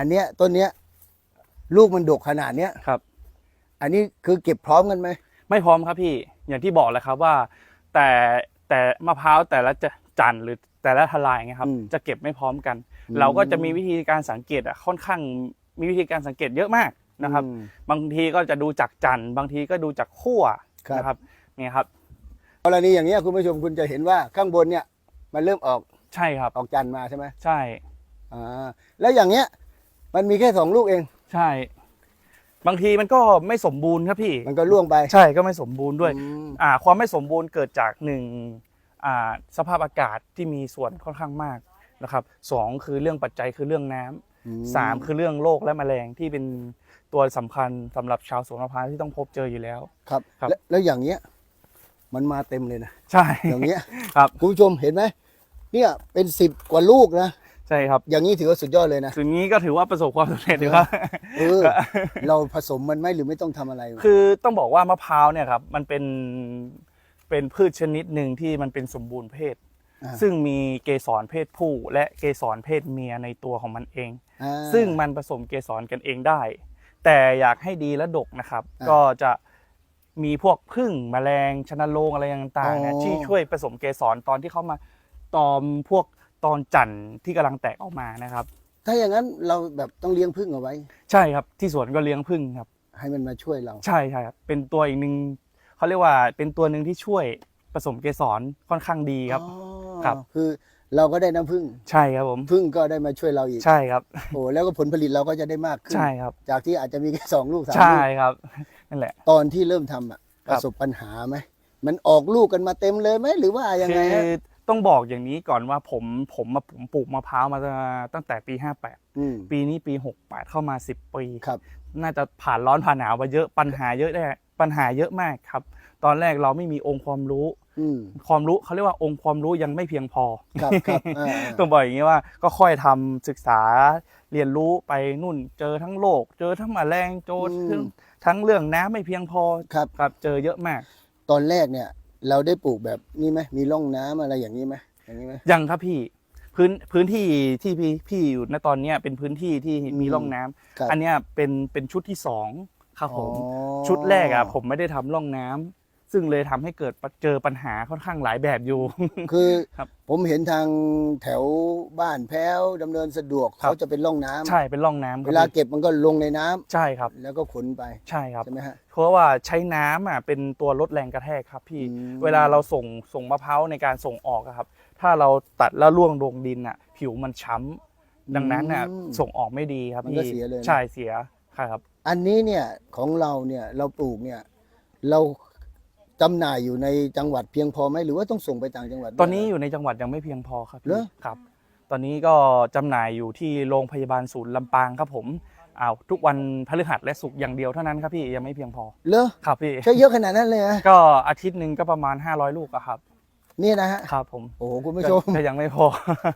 อันเนี้ยต้นเนี้ย ลูกมันดกขนาดเนี้ยครับ อันนี้คือเก็บพร้อมกันไหมไม่พร้อมครับพี่อย่างที่บอกแหละครับว่า แต่แต่มะพร้าวแต่ละจะจันทร์หรือแต่ละทลายไงครับ จะเก็บไม่พร้อมกัน เราก็จะมีวิธีการสังเกตอะค่อนข้างมีวิธีการสังเกตเยอะมากนะครับอืมบางทีก็จะดูจากจันทร์บางทีก็ดูจากขั้วครับนะครับเนี่ยครับกรณีอย่างเงี้ยคุณผู้ชมคุณจะเห็นว่าข้างบนเนี่ย มันเริ่มออกใช่ครับออกจันทร์มาใช่ไหมใช่อ่าแล้วอย่างเงี้ย มันมีแค่สองลูกเอง ใช่ บางทีมันก็ไม่สมบูรณ์ครับพี่ มันก็ล่วงไป ใช่ก็ไม่สมบูรณ์ด้วย อืม อ่า ความไม่สมบูรณ์เกิดจากหนึ่งอ่าสภาพอากาศที่มีส่วนค่อนข้างมากนะครับสองคือเรื่องปัจจัยคือเรื่องน้ำ อืสามคือเรื่องโรคและแมลงที่เป็นตัวสำคัญสำหรับชาวสวนมะพร้าวที่ต้องพบเจออยู่แล้ว ครับครับ แล้วแล้วอย่างเงี้ย มันมาเต็มเลยนะ ใช่ อย่างเงี้ย ครับ คุณผู้ชมเห็นไหมเนี่ยเป็นสิบกว่าลูกนะ ใช่ครับอย่างนี้ถือว่าสุดยอดเลยนะสิ่งนี้ก็ถือว่าประสบความสำเร็จอยู่ครับเออเราผสมมันไหมหรือไม่ต้องทำอะไร คือต้องบอกว่ามะพร้าวเนี่ยครับมันเป็นเป็นพืชชนิดหนึ่งที่มันเป็นสมบูรณ์เพศอ่าซึ่งมีเกสรเพศผู้และเกสรเพศเมียในตัวของมันเองอ่าซึ่งมันผสมเกสรกันเองได้ แต่อยากให้ดีและดกนะครับอ่าก็จะมีพวกพึ่งแมลงชนโรงอะไรต่างๆเนี่ยอ๋อที่ช่วยผสมเกสรตอนที่เขามาตอมพวก ตอนจันทร์ที่กำลังแตกออกมานะครับ ถ้าอย่างนั้นเราแบบต้องเลี้ยงพึ่งเอาไว้ ใช่ครับที่สวนก็เลี้ยงพึ่งครับ ให้มันมาช่วยเรา ใช่ใช่ครับเป็นตัวอีกหนึ่งเขาเรียกว่าเป็นตัวหนึ่งที่ช่วยผสมเกสรค่อนข้างดีครับอ๋อครับ คือเราก็ได้น้ำพึ่งใช่ครับผมพึ่งก็ได้มาช่วยเราอีกใช่ครับโอ้แล้วก็ผลผลิตเราก็จะได้มากขึ้นใช่ครับ จากที่อาจจะมีแค่สองลูกสามใช่ลูกครับนั่นแหละ ตอนที่เริ่มทำอะคปรับระสบปัญหาไหมมันออกลูกกันมาเต็มเลยไหมหรือว่ายังคืไงอฮะต้องบอกอย่างนี้ก่อนว่าผมผมมาผมปลูกมะพร้าวมาตั้งแต่ปี58อืมปีนี้ปี 68 เข้ามา 10 ปี ครับ น่าจะผ่านร้อนผ่านหนาวมาเยอะปัญหาเยอะแน่ปัญหาเยอะมากครับ ตอนแรกเราไม่มีองค์ความรู้ อืม ความรู้เขาเรียกว่าองค์ความรู้ยังไม่เพียงพอ ครับครับอ่าต้องบอกอย่างนี้ว่าก็ค่อยทำศึกษาเรียนรู้ไปนู่นเจอทั้งโรคเจอทั้งแมลงเจอทั้งทั้งเรื่องน้ำไม่เพียงพอครับ ครับเจอเยอะมาก ตอนแรกเนี่ย เราได้ปลูกแบบนี้ไหมมีร่องน้ำอะไรอย่างนี้ไหมอย่างนี้ไหม ยังครับพี่พื้นพื้นที่ที่พี่พี่อยู่ณตอนเนี้ยเป็นพื้นที่ที่มีร่องน้ำครับ อันเนี้ยเป็นเป็นชุดที่สองครับผม อ๋อ ชุดแรกอะผมไม่ได้ทำร่องน้ำ ซึ่งเลยทำให้เกิดเจอปัญหาค่อนข้างหลายแบบอยู่ คือครับผมเห็นทางแถวบ้านแพ้วดำเนินสะดวกครับเขาจะเป็นร่องน้ำใช่เป็นร่องน้ำคเวรับลาพี่เก็บมันก็ลงในน้ำใช่ครับ แล้วก็ขนไปใช่ครับใช่ไหมฮะเพราะว่าใช้น้ำอะเป็นตัวลดแรงกระแทกครับพี่อืมเวลาเราส่งส่งมะพร้าวในการส่งออกอะครับ ถ้าเราตัดแล้วล่วงลงดินอะ ผิวมันช้ำดังนั้นน่ะอืมส่งออกไม่ดีครับมันก็พี่เสียเลยนะใช่เสียครับ อันนี้เนี่ยของเราเนี่ยเราปลูกเนี่ยเรา จำหน่ายอยู่ในจังหวัดเพียงพอไหมหรือว่าต้องส่งไปต่างจังหวัดด้วย ตอนนี้อยู่ในจังหวัดยังไม่เพียงพอครับเหรพี่อ ครับ ตอนนี้ก็จำหน่ายอยู่ที่โรงพยาบาลศูนย์ลำปางครับผมอ้าวทุกวันพฤหัสและศุกร์อย่างเดียวเท่านั้นครับพี่ยังไม่เพียงพอเลอครับพี่ ใช้เยอะขนาดนั้นเลยนะก็อาทิตย์หนึ่งก็ประมาณ 500 ลูกอะครับ นี่นะฮะครับผมโอ้โหคุณผู้ชมก็ก็ยังไม่พอ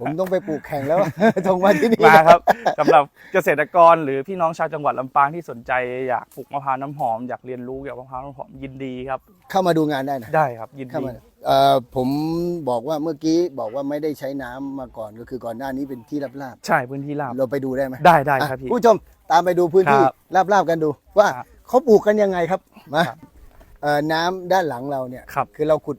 ผมต้องไปปลูกแข่งแล้วส่งมาที่นี่มาครับสำหรับเกษตรกรหรือพี่น้องชาวจังหวัดลำปางที่สนใจอยากปลูกมะพร้าวน้ำหอมอยากเรียนรู้เกี่ยวกับมะพร้าวน้ำหอมยินดีครับ เข้ามาดูงานได้นะได้ครับยินเข้าดีมาเอ่อผมบอกว่าเมื่อกี้บอกว่าไม่ได้ใช้น้ำมาก่อนก็คือก่อนหน้านี้เป็นที่ราบใช่พื้นที่ราบๆเราไปดูได้ไหมได้ได้ครับอะพี่ผู้ชมตามไปดูพื้นที่ครับราบๆกันดู ว่าครับเขาปลูกกันยังไงครับมาครับ เอ่อน้ำด้านหลังเราเนี่ย ครับ คือเราขุด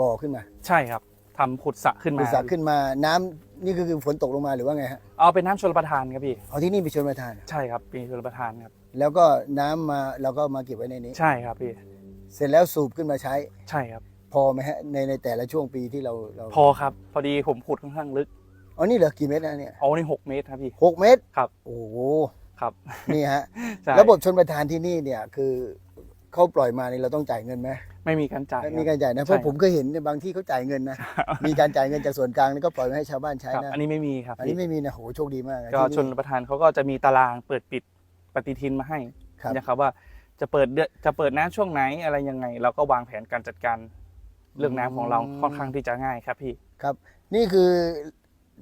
บ่อขึ้นมาใช่ครับทำขุดสระขึ้นขุมาดสระขึ้นมาน้ำนี่ก็คือฝนตกลงมาหรือว่าไงฮะเอาเป็นน้ำชลประทานครับพี่ เอาที่นี่ไปชนประทาน ใช่ครับเป็นชลประทานครับ แล้วก็น้ำมาเราก็มาเก็บไว้ในนี้ ใช่ครับพี่เสร็จแล้วสูบขึ้นมาใช้ ใช่ครับ พอไหมฮะในในแต่ละช่วงปีที่เราเราพอครับ พอดีผมขุดค่อนข้างลึกอ๋อนี่เหลือกี่เมตรนะเนี่ยเอานี่หกเมตรครับพี่ หกเมตรครับ โอ้โหครับนี่ฮะ ใช่ระบบชนประทานที่นี่เนี่ยคือเขาปล่อยมานี่เราต้องจ่ายเงินไหม ไม่มีการจ่ายไม่คมีรับการจ่ายนะเพใช่ราะผมเคยเห็นในบางที่เขาจ่ายเงินนะมีการจ่ายเงินจากส่วนกลางนี่ก็ปล่อยมาให้ชาวบ้านใช้ครับนะอันนี้ไม่มีครับอันนี้พี่ไม่มีนะโหโชคดีมากก็ที่ชนประทานเขาก็จะมีตารางเปิดปิดปฏิทินมาให้ครับนะครับว่าจะเปิดเดือนจะเปิดน้ำช่วงไหนอะไรยังไง เราก็วางแผนการจัดการเรื่องน้ำของเราค่อนข้างที่จะง่ายครับพี่ครับ นี่คือ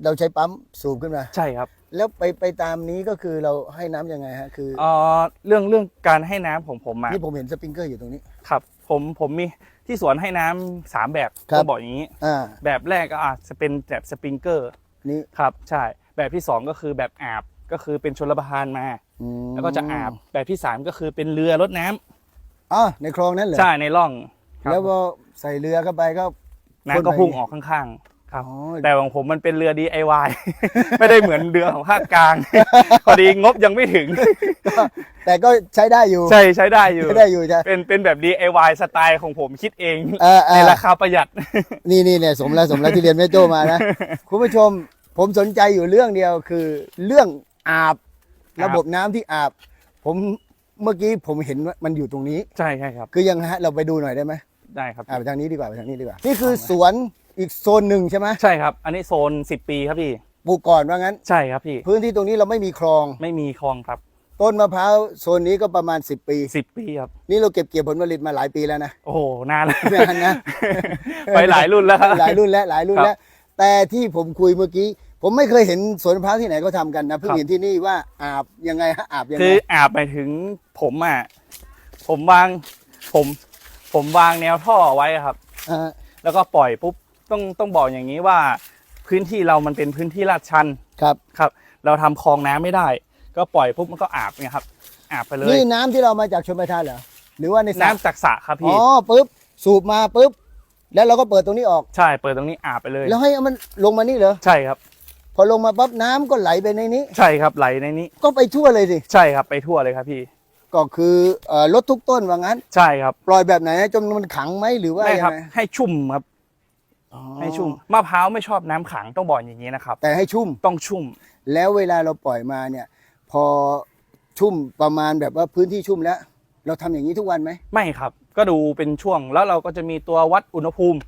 เราใช้ปั๊มสูบขึ้นมาใช่ครับ แล้วไปไปตามนี้ก็คือเราให้น้ำยังไงฮะคือเอ่อเรื่องเรื่องการให้น้ำของผมอะนี่ผมเห็นสปริงเกอร์อยู่ตรงนี้ ครับผมผมมีที่สวนให้น้ำสามแบบครับ ก็บอกอย่างนี้ อ่า แบบแรกก็อาจจะเป็นแบบสปริงเกอร์นี่ครับใช่แบบที่สองก็คือแบบอาบก็คือเป็นชลประทานมา อืมแล้วก็จะอาบแบบที่สามก็คือเป็นเรือรดน้ำอ๋อในคลองนั้นเหรอใช่ในร่องครับแล้วพอใส่เรือเข้าไปก็น้ำก็พุ่งออกข้างๆ ครับอ๋อแต่ของผมมันเป็นเรือ DIY ไม่ได้เหมือนเรือของภาคกลาง พอดีงบยังไม่ถึง แต่ก็ใช้ได้อยู่ ใช่ใช้ได้อยู่ใช้ได้อยู่ใช่เป็นเป็นแบบ DIY สไตล์ของผมคิดเองเออเอในอราคาประหยัด นี่นี่เนี่ยสมแล้วสมแล้วที่เรียนแม่โจ้มานะ คุณผู้ชมผมสนใจอยู่เรื่องเดียวคือเรื่องอาบอาบระบบน้ำที่อาบ ผมเมื่อกี้ผมเห็นว่ามันอยู่ตรงนี้ ใช่ใช่ครับ คือยังฮะเราไปดูหน่อยได้ไหมได้ครับอ่าไปทางนี้ดีกว่าไปทางนี้ดีกว่า นี่คือสวน อีกโซนหนึ่งใช่ไหมใช่ครับ อันนี้โซน 10 ปีครับพี่ ปลูกก่อนว่างั้น ใช่ครับพี่ พื้นที่ตรงนี้เราไม่มีคลอง ไม่มีคลองครับ ต้นมะพร้าวโซนนี้ก็ประมาณ 10 ปี 10 ปีครับ นี่เราเก็บเกี่ยวผลผลิตมาหลายปีแล้วนะ โอ้โห นานแล้วนานนะ ไปหลายรุ่นแล้วครับ หลายรุ่นแล้วหลายรุ่นครับแล้ว แต่ที่ผมคุยเมื่อกี้ ผมไม่เคยเห็นสวนมะพร้าวที่ไหนก็ทำกันนะเพิ่งครับเห็นที่นี่ว่าอาบยังไงฮะอาบยังคืไงออาบไปถึงผมอะ ผมวาง ผม ผมวางแนวท่อไว้ครับอ่าแล้วก็ปล่อยปุ๊บ ต้องต้องบอกอย่างนี้ว่าพื้นที่เรามันเป็นพื้นที่ลาดชันครับครับ เราทำคลองน้ำไม่ได้ ก็ปล่อยปุ๊บมันก็อาบเนี่ยครับ อาบไปเลยนี่น้ำที่เรามาจากชนประทานเหรอหรือว่าในสระน้ำจากสระครับอ๋พี่อปุ๊บสูบมาปุ๊บแล้วเราก็เปิดตรงนี้ออกใช่เปิดตรงนี้อาบไปเลย แล้วให้เอามันลงมานี่เหรอใช่ครับ พอลงมาปั๊บน้ำก็ไหลไปในนี้ ใช่ครับไหลในนี้ ก็ไปทั่วเลยสิใช่ครับไปทั่วเลยครับพี่ ก็คือเอ่อลดทุกต้นว่างั้น ใช่ครับปล่อยแบบไหนจนมันขังไหมหรือว่าไม่ยัครับงไงให้ชุ่มครับอ๋อ ให้ชุ่มมะพร้าวไม่ชอบน้ำขังต้องบอกอย่างนี้นะครับ แต่ให้ชุ่มต้องชุ่ม แล้วเวลาเราปล่อยมาเนี่ย พอชุ่มประมาณแบบว่าพื้นที่ชุ่มแล้ว เราทำอย่างนี้ทุกวันไหมไม่ครับ ก็ดูเป็นช่วงแล้วเราก็จะมีตัววัดอุณหภูมิ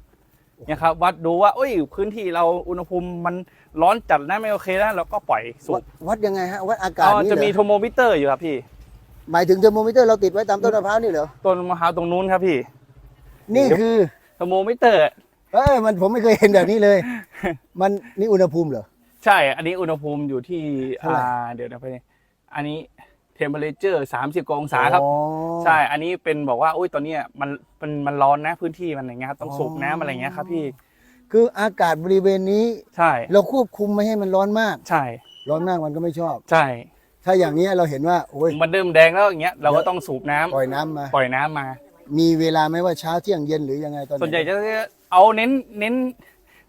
นะครับวัดดูว่าเอ้ยพื้นที่เราอุณหภูมิมันร้อนจัดนะไม่โอเคนะเราก็ปล่อยสูวัดบวัดยังไงฮะวัดอากาศอ๋อนี่จะเหรมีอโทรโมมิเตอร์อยู่ครับพี่หมายถึงเทอร์โมมิเตอร์เราติดไว้ตามต้นมะพร้าวนี่เหรอต้นมะพร้าวตรงนู้นครับพี่ นี่คือโทรโมมิเตอร์ เอ้ยมันผมไม่เคยเห็นแบบนี้เลย มันนี่อุณหภูมิเหรอ ใช่ อันนี้อุณหภูมิอยู่ที่เท่าไหร่อ่าเดี๋ยวนะพี่อันนี้เทมเพลเจอร์สามสิบองศาครับ อ๋อ ใช่ อันนี้เป็นบอกว่าอุ้ยตอนเนี้ยมันมันมันร้อนนะพื้นที่มันอย่างเงี้ยครับต้องสูบน้ำอะไรอย่างเงี้ยครับพี่ คืออากาศบริเวณนี้ ใช่ เราควบคุมไม่ให้มันร้อนมาก ใช่ ร้อนมากมันก็ไม่ชอบ ใช่ ถ้าอย่างนี้ยเราเห็นว่า โอ้ย มันเริ่มแดงแล้วอย่างเงี้ยเราก็ต้องสูบน้ำปล่อยน้ำมา ปล่อยน้ำมา มีเวลาไหมว่าเช้าเที่ยงเย็นหรือยังไงตอนไส่วนใหญ่จะ เอาเน้นเน้น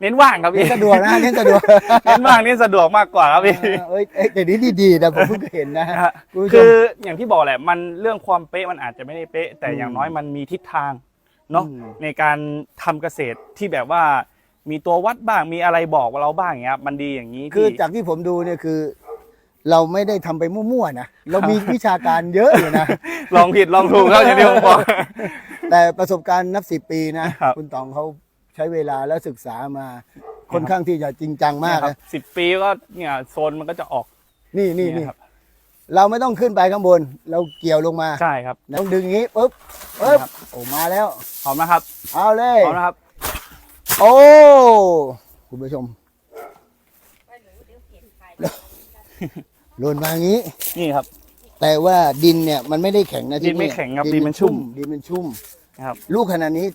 เน้นว่างครับเน้พี่นสะดวกนะเน้นสะดวกเน้นว่างเน้นสะดวกมากกว่าครับพี่เอ้ยเอ้ยแต่นี้ดีๆนะผมเพิ่งเคยเห็นนะนะฮะคุณผู้ชมคืออย่างที่บอกแหละมันเรื่องความเป๊ะมันอาจจะไม่ได้เป๊ะ แต่อืมอย่างน้อยมันมีทิศทางเนาะอืมในการทำเกษตรที่แบบว่า มีตัววัดบ้างมีอะไรบอกเราบ้างอย่างเงี้ยครับมันดีอย่างนี้คือพี่จากที่ผมดูเนี่ยคือเราไม่ได้ทำไปมั่วๆนะเรามีวิชาการเยอะอยู่นะลองผิดลองถูกครับอย่างที่ผมบอกแต่ประสบการณ์นับสิบปีนะครับคุณตองเขาใช้เวลาและศึกษามาค่อนข้างที่จะจริงจังมากครันะบสิบปีก็เนี่ยโซนมันก็จะออกนี่นี่เยนี่ครับ เราไม่ต้องขึ้นไปข้างบน เราเกี่ยวลงมาใช่ครับต้องดึงอย่างนี้ปุ๊บปุ๊บครับโอ้มาแล้วพร้อมนะครับ เอาเลยพร้อมนะครับ โอ้คุณผู้ชมหล่นมาอย่างนี้นี่ครับ แต่ว่าดินเนี่ยมันไม่ได้แข็งนะที่ดินไม่แข็งครับดินมันชุ่ม ดินมันชุ่มนะครับ ลูกขนาดนี้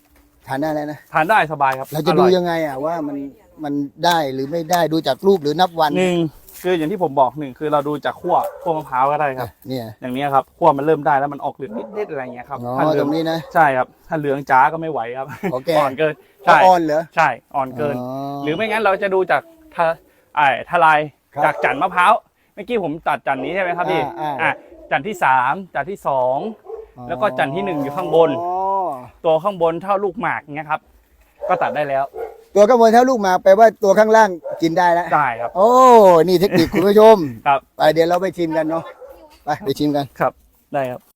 ทานได้แล้วนะ ทานได้สบายครับเราจะอดูอยยังไงอะว่ามันมันได้หรือไม่ได้ดูจากรูปหรือนับวันหนึ่งคืออย่างที่ผมบอกหนึ่งคือเราดูจากขั้วขั้วมะพร้าวก็ได้ครับ เนี่ย อย่างเนี้ยครับขั้วมันเริ่มได้แล้วมันออกเหลืองนิดๆอะไรอย่างเงี้ยครับอ๋อถ้าเหลืตอรงงนี้นะ ใช่ครับ ถ้าเหลืองจ้าก็ไม่ไหวครับโอเค อ่อนเกินก็ใช่อ่อนเหรอใช่อ่อนเกินอ๋อหรือไม่งั้นเราจะดูจากทะไอ้ทลายครับจากจันทร์มะพร้าวเมื่อกี้ผมตัดจันทร์นี้ใช่ไหมครับพี่อ่าอ่า อะจันทร์ที่สามจันทร์ที่สอง แล้วก็จันทร์ที่หนึ่งอยู่ข้างบน อ๋อ ตัวข้างบนเท่าลูกหมากเงี้ยครับ ก็ตัดได้แล้ว ตัวข้างบนเท่าลูกหมากแปลว่าตัวข้างล่างกินได้แล้วได้ครับ โอ้ นี่เทคนิคคุณผู้ชมครับ ไปเดี๋ยวเราไปชิมกันเนาะไปไปชิมกันครับได้ครับ